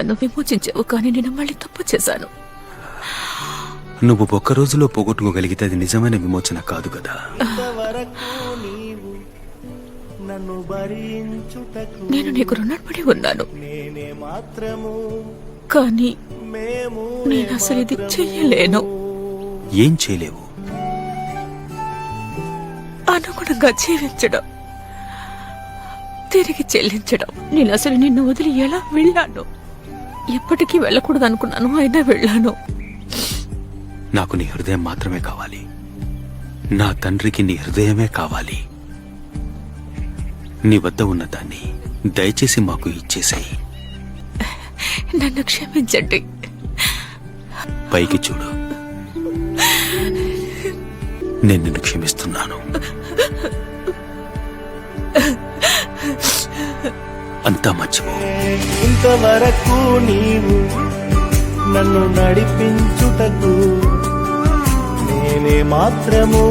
నన్ను విమోచించావు కానీ నేను మళ్ళీ తప్పు చేశాను. నువ్వు ఒక్క రోజులో పోగొట్టుకోగలిగితే అది నిజమైన విమోచన కాదు కదా. నేను నీకు రుణపడి ఉన్నాను. నేనే మాత్రము. కానీ నేను అసలు ఇది చెయ్యలేను ఏం చేయలేవు? అనుగుణంగా జీవించడం తిరిగి చెల్లించడం. నేను అసలు నిన్ను వదిలి ఎలా వెళ్ళాను? ఎప్పటికీ వెళ్ళకూడదు అనుకున్నాను. అయినా వెళ్ళాను. నాకు నీ హృదయం మాత్రమే కావాలి. నా తండ్రికి నీ హృదయమే కావాలి. నీ వద్ద ఉన్న దాన్ని దయచేసి మాకు ఇచ్చేసాయి. నన్ను క్షమించండి. పైకి చూడు. నేను నిన్ను క్షమిస్తున్నాను. అంతా మర్చిపో. ఇంతవరకు నీవు నన్ను నడిపించుటకు నేనే మాత్రము